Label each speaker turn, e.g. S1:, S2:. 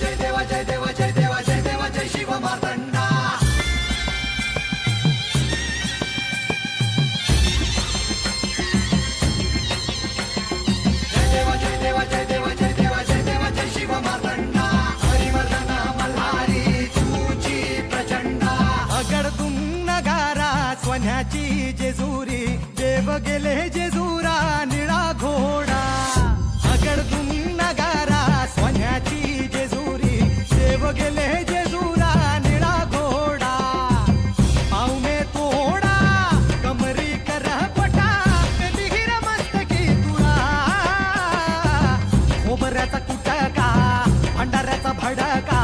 S1: जय देवा जय देवा जय देवा जय देवा जय शिव मार्तंडा जय देवा जय देवा जय देवा जय देवा जय देवा जय शिव मार्तंडा मल्हारी चूची प्रचंडा.
S2: अगडतून नगारा सोन्याची जेजुरी देव गेले जेजुरी. 二台。